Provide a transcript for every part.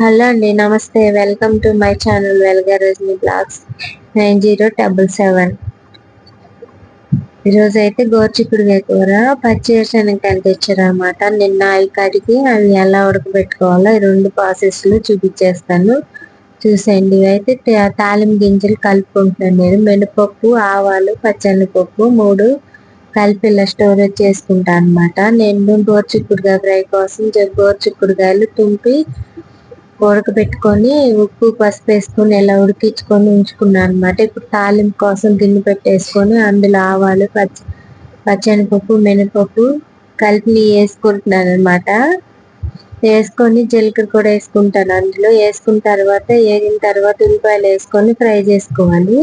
Hello అండి నమస్తే. Welcome to my channel వెల్గా Rajani blogs nine zero double seven. ఈరోజు అయితే గోర్చిక్కుడుకాయ కూర పచ్చి తెచ్చారనమాట నిన్న అవి కడిగి అవి ఎలా ఉడకబెట్టుకోవాలో ఈ రెండు ప్రాసెస్లు చూపించేస్తాను. చూసేయండి. ఇవైతే తాలిం గింజలు కలుపుకుంటున్నాను నేను. మినపప్పు ఆవాలు పచ్చనిపప్పు మూడు కలిపి ఇలా స్టోరేజ్ చేసుకుంటాను అనమాట నేను గోర్చిక్కుడుగా ఫ్రై కోసం గోర్చిక్కుడుగాయలు తుంపి ఉడకబెట్టుకొని ఉప్పు పసుపు వేసుకొని ఇలా ఉడికించుకొని ఉంచుకున్నాను అనమాట ఇప్పుడు తాలింపు కోసం గిన్నె పెట్టేసుకొని అందులో ఆవాలు పచ్చ పచ్చనిపప్పు మినపప్పు కలిపి వేసుకుంటున్నాను అనమాట వేసుకొని జీలకర్ర కూడా వేసుకుంటాను అందులో. వేసుకున్న తర్వాత వేగిన తర్వాత ఉల్లిపాయలు వేసుకొని ఫ్రై చేసుకోవాలి.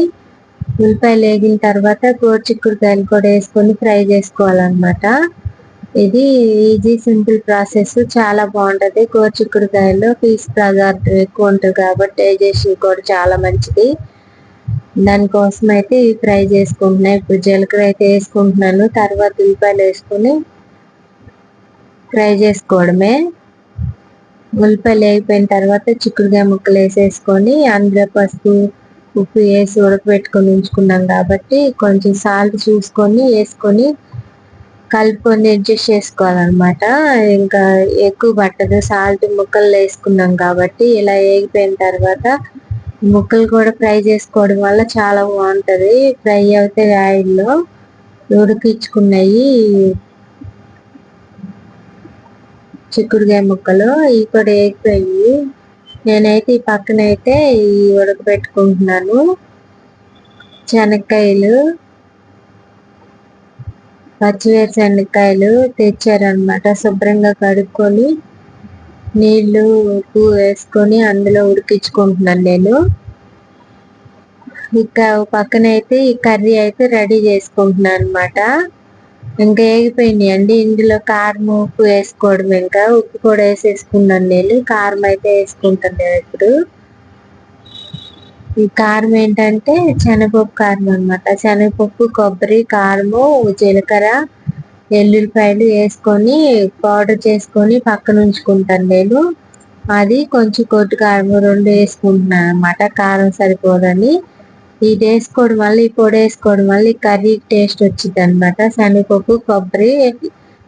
ఉల్లిపాయలు వేగిన తర్వాత గోరుచిక్కుడుకాయలు కూడా వేసుకొని ఫ్రై చేసుకోవాలన్నమాట. ఇది ఈజీ సింపుల్ ప్రాసెస్ చాలా బాగుంటది. గోరుచిక్కుడుకాయలో పీస్ పదార్థం ఎక్కువ ఉంటుంది కాబట్టి డైజెషన్ కూడా చాలా మంచిది. దానికోసం అయితే ఇవి ఫ్రై చేసుకుంటున్నా. ఇప్పుడు జీలకర్ర అయితే వేసుకుంటున్నాను. తర్వాత ఉల్లిపాయలు వేసుకొని ఫ్రై చేసుకోవడమే. ఉల్లిపాయలు వేగిపోయిన తర్వాత చిక్కుడుకాయ ముక్కలు వేసేసుకొని అందులో పసుపు ఉప్పు వేసి ఉడకబెట్టుకొని ఉంచుకున్నాం కాబట్టి కొంచెం సాల్ట్ చూసుకొని వేసుకొని కలుపుకొని అడ్జస్ట్ చేసుకోవాలన్నమాట. ఇంకా ఎక్కువ పట్టదు. సాల్ట్ ముక్కలు వేసుకున్నాం కాబట్టి ఇలా వేగిపోయిన తర్వాత ముక్కలు కూడా ఫ్రై చేసుకోవడం వల్ల చాలా బాగుంటుంది. ఫ్రై అవుతాయి ఆయిల్లో ఉడికించుకున్నాయి చిక్కుడుకాయ ముక్కలు. ఇవి కూడా వేగిపోయి నేనైతే ఈ పక్కన అయితే ఈ ఉడకబెట్టుకుంటున్నాను. శనక్కాయలు పచ్చివేరుశనక్కాయలు తెచ్చారనమాట శుభ్రంగా కడుక్కొని నీళ్ళు ఉప్పు వేసుకొని అందులో ఉడికించుకుంటున్నాను నేను. ఇక పక్కన అయితే ఈ కర్రీ అయితే రెడీ చేసుకుంటున్నాను అనమాట ఇంకా వేగిపోయినాయి అండి. ఇందులో కారం ఉప్పు వేసుకోవడం ఇంకా. ఉప్పు కూడా వేసేసుకున్నాను నేను. కారం అయితే వేసుకుంటాను నేను ఇప్పుడు. ఈ కారం ఏంటంటే శనగపప్పు కారం అనమాట శనగపప్పు కొబ్బరి కారము జీలకర్ర ఎల్లుల్లిపాయలు వేసుకొని పౌడర్ చేసుకొని పక్కన ఉంచుకుంటాను నేను. అది కొంచెం కొట్టు కారం రెండు వేసుకుంటున్నాను అనమాట కారం సరిపోదని. ఇది వేసుకోవడం వల్ల ఈ పొడి వేసుకోవడం వల్ల ఈ కర్రీ టేస్ట్ వచ్చింది అనమాట శనగపప్పు కొబ్బరి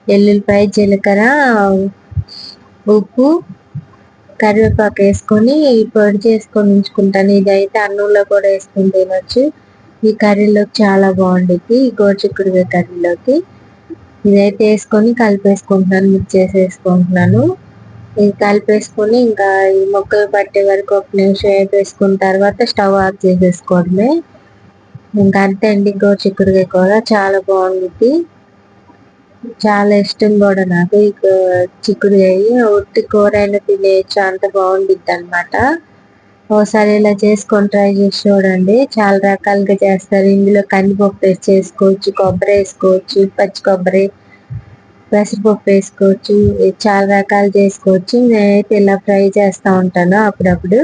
ఎల్లుల్లిపాయ జీలకర్ర ఉప్పు కరివేపాకు వేసుకొని పొడి చేసుకొని ఉంచుకుంటాను. ఇదైతే అన్నంలో కూడా వేసుకుని తినొచ్చు. ఈ కర్రీలోకి చాలా బాగుండిద్ది. ఈ గోరుచిక్కుడుకాయ కర్రీలోకి. ఇదైతే వేసుకొని కలిపేసుకుంటున్నాను. మిక్స్ చేసేసుకుంటున్నాను. ఇది కలిపేసుకొని ఇంకా ఈ మొక్కలు పట్టే వరకు ఒక నిమిషం వేపేసుకున్న తర్వాత స్టవ్ ఆఫ్ చేసేసుకోవడమే. ఇంకా అంతే అండి. గోరుచిక్కుడుకాయ కూర చాలా బాగుండిద్ది. చాలా ఇష్టం కూడా నాకు. ఈ చిక్కుడుకాయ ఉట్టి కూర అయినా తినేయచ్చు అంత బాగుండిద్ది అనమాట ఒకసారి ఇలా చేసుకొని ట్రై చేసి చూడండి. చాలా రకాలుగా చేస్తారు. ఇందులో కందిపప్పు వేసి చేసుకోవచ్చు కొబ్బరి వేసుకోవచ్చు పచ్చి కొబ్బరి పెసరపప్పు వేసుకోవచ్చు చాలా రకాలు చేసుకోవచ్చు. నేనైతే ఇలా ఫ్రై చేస్తూ ఉంటాను అప్పుడప్పుడు.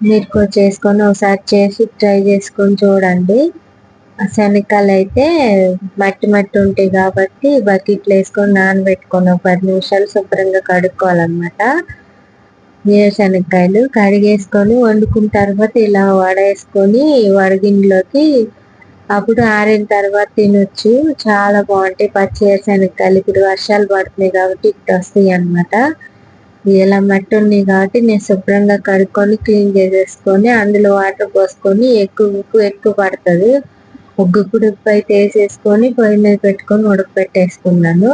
మీరు కూడా చేసుకొని ఒకసారి చేసి ట్రై చేసుకొని చూడండి. ఆ అయితే మట్టి మట్టి ఉంటాయి కాబట్టి బకెట్లు వేసుకొని నానబెట్టుకొని ఒక పది నిమిషాలు శుభ్రంగా కడుక్కోవాలన్నమాట. శనక్కాయలు కడిగేసుకొని వండుకున్న తర్వాత ఇలా వడేసుకొని వడగిండిలోకి అప్పుడు ఆరిన తర్వాత తినొచ్చు. చాలా బాగుంటాయి పచ్చి శనక్కాయలు ఇప్పుడు వర్షాలు పడుతున్నాయి కాబట్టి ఇట్లా వస్తాయి అనమాట ఇలా మట్టి ఉన్నాయి కాబట్టి నేను శుభ్రంగా కడుక్కొని క్లీన్ చేసేసుకొని అందులో వాటర్ పోసుకొని ఎక్కువ ఉప్పు ఎక్కువ పడుతుంది. ఒక గుప్పుడు ఉప్పు అయితే వేసేసుకొని పొయ్యి మీద పెట్టుకొని ఉడకపెట్టేసుకున్నాను.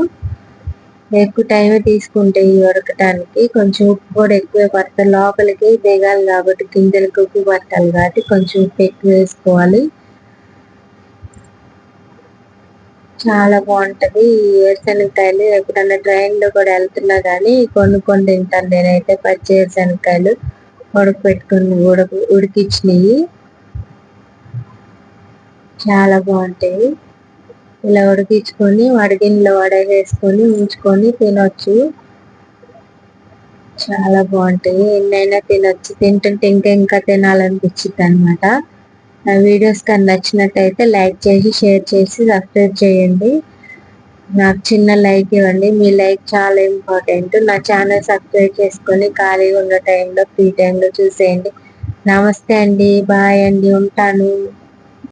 ఎక్కువ టైం తీసుకుంటాయి ఉడకటానికి కొంచెం ఉప్పు కూడా ఎక్కువ పడతాయి. లోపలికి దిగాలి కాబట్టి గింజలకు ఉప్పు పట్టాలి కాబట్టి కొంచెం ఉప్పు ఎక్కువ వేసుకోవాలి. చాలా బాగుంటుంది. ఈ వేరుశనగకాయలు ఎప్పుడన్నా ట్రైన్లో కూడా వెళ్తున్నా కానీ కొనుక్కొని తింటాను నేనైతే పచ్చి ఏరుశనగకాయలు ఉడకపెట్టుకుని ఉడక ఉడికిచ్చినాయి చాలా బాగుంటాయి. ఇలా ఉడికించుకొని వడగిన్నెలో వడగేసుకొని ఉంచుకొని తినొచ్చు. చాలా బాగుంటాయి. ఎన్నైనా తినొచ్చు. తింటుంటే ఇంకా ఇంకా తినాలనిపించింది అనమాట నా వీడియోస్ కానీ నచ్చినట్టయితే లైక్ చేసి షేర్ చేసి సబ్స్క్రైబ్ చేయండి. నాకు చిన్న లైక్ ఇవ్వండి. మీ లైక్ చాలా ఇంపార్టెంట్. నా ఛానల్ సబ్స్క్రైబ్ చేసుకొని ఖాళీగా ఉన్న టైంలో ఫ్రీ టైంలో చూసేయండి. నమస్తే అండి. బాయ్ అండి. ఉంటాను.